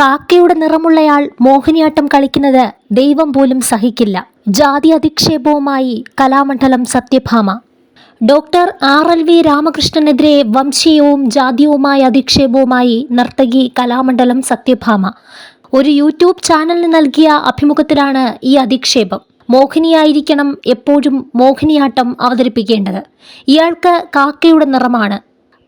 കാക്കയുടെ നിറമുള്ളയാൾ മോഹിനിയാട്ടം കളിക്കുന്നത് ദൈവം പോലും സഹിക്കില്ല. ജാതി അധിക്ഷേപവുമായി Kalamandalam Sathyabhama. Doctor R L V രാമകൃഷ്ണനെതിരെ വംശീയവും ജാതീയവുമായ അധിക്ഷേപവുമായി നർത്തകി കലാമണ്ഡലം സത്യഭാമ. ഒരു യൂട്യൂബ് ചാനലിന് നൽകിയ അഭിമുഖത്തിലാണ് ഈ അധിക്ഷേപം. മോഹിനിയായിരിക്കണം എപ്പോഴും മോഹിനിയാട്ടം അവതരിപ്പിക്കേണ്ടത്. ഇയാൾക്ക് കാക്കയുടെ നിറമാണ്.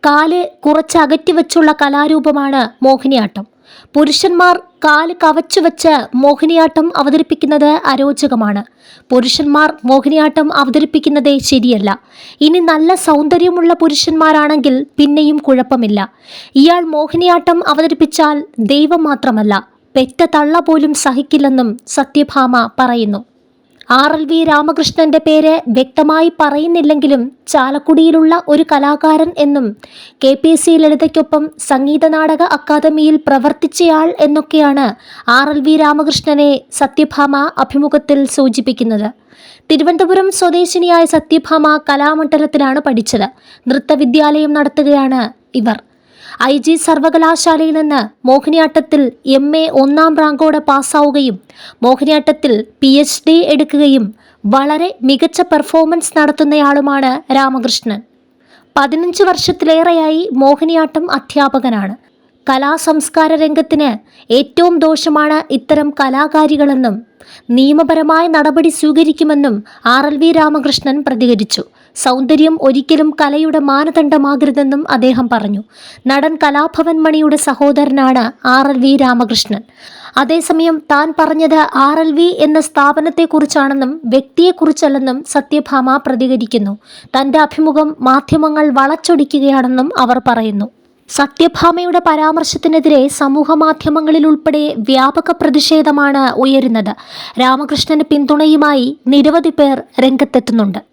കാൽ കുറച്ച് അകറ്റി വെച്ചുള്ള കലാരൂപമാണ് മോഹിനിയാട്ടം. പുരുഷന്മാർ കാൽ കവച്ചു വെച്ച് മോഹിനിയാട്ടം അവതരിപ്പിക്കുന്നത് അരോചകമാണ്. പുരുഷന്മാർ മോഹിനിയാട്ടം അവതരിപ്പിക്കുന്നതേ ശരിയല്ല. ഇനി നല്ല സൗന്ദര്യമുള്ള പുരുഷന്മാരാണെങ്കിൽ പിന്നെയും കുഴപ്പമില്ല. ഇയാൾ മോഹിനിയാട്ടം അവതരിപ്പിച്ചാൽ ദൈവം മാത്രമല്ല പെറ്റ തള്ള പോലും സഹിക്കില്ലെന്നും സത്യഭാമ പറയുന്നു. ആർ എൽ വി രാമകൃഷ്ണന്റെ പേര് വ്യക്തമായി പറയുന്നില്ലെങ്കിലും ചാലക്കുടിയിലുള്ള ഒരു കലാകാരൻ എന്നും കെ പി സി ലളിതയ്ക്കൊപ്പം സംഗീത നാടക അക്കാദമിയിൽ പ്രവർത്തിച്ചയാൾ എന്നൊക്കെയാണ് ആർ എൽ വി രാമകൃഷ്ണനെ സത്യഭാമ അഭിമുഖത്തിൽ സൂചിപ്പിക്കുന്നത്. തിരുവനന്തപുരം സ്വദേശിനിയായ സത്യഭാമ കലാമണ്ഡലത്തിലാണ് പഠിച്ചത്. നൃത്തവിദ്യാലയം നടത്തുകയാണ് ഇവർ. ഐ ജി സർവകലാശാലയിൽ നിന്ന് മോഹിനിയാട്ടത്തിൽ എം എ ഒന്നാം റാങ്കോടെ പാസ്സാവുകയും മോഹിനിയാട്ടത്തിൽ പി എച്ച് ഡി എടുക്കുകയും വളരെ മികച്ച പെർഫോമൻസ് നടത്തുന്നയാളുമാണ് രാമകൃഷ്ണൻ. പതിനഞ്ച് വർഷത്തിലേറെയായി മോഹിനിയാട്ടം അധ്യാപകനാണ്. കലാസംസ്കാര രംഗത്തിന് ഏറ്റവും ദോഷമാണ് ഇത്തരം കലാകാരികളെന്നും നിയമപരമായ നടപടി സ്വീകരിക്കുമെന്നും ആർ എൽ വി രാമകൃഷ്ണൻ പ്രതികരിച്ചു. സൗന്ദര്യം ഒരിക്കലും കലയുടെ മാനദണ്ഡമാകരുതെന്നും അദ്ദേഹം പറഞ്ഞു. നടൻ കലാഭവൻ മണിയുടെ സഹോദരനാണ് ആർ എൽ വി രാമകൃഷ്ണൻ. അതേസമയം താൻ പറഞ്ഞത് ആർ എൽ വി എന്ന സ്ഥാപനത്തെക്കുറിച്ചാണെന്നും വ്യക്തിയെക്കുറിച്ചല്ലെന്നും സത്യഭാമ പ്രതികരിക്കുന്നു. തന്റെ അഭിമുഖം മാധ്യമങ്ങൾ വളച്ചൊടിക്കുകയാണെന്നും അവർ പറയുന്നു. സത്യഭാമയുടെ പരാമർശത്തിനെതിരെ സമൂഹ മാധ്യമങ്ങളിൽ ഉൾപ്പെടെ വ്യാപക പ്രതിഷേധമാണ് ഉയരുന്നത്. രാമകൃഷ്ണന് പിന്തുണയുമായി നിരവധി പേർ രംഗത്തെത്തുന്നുണ്ട്.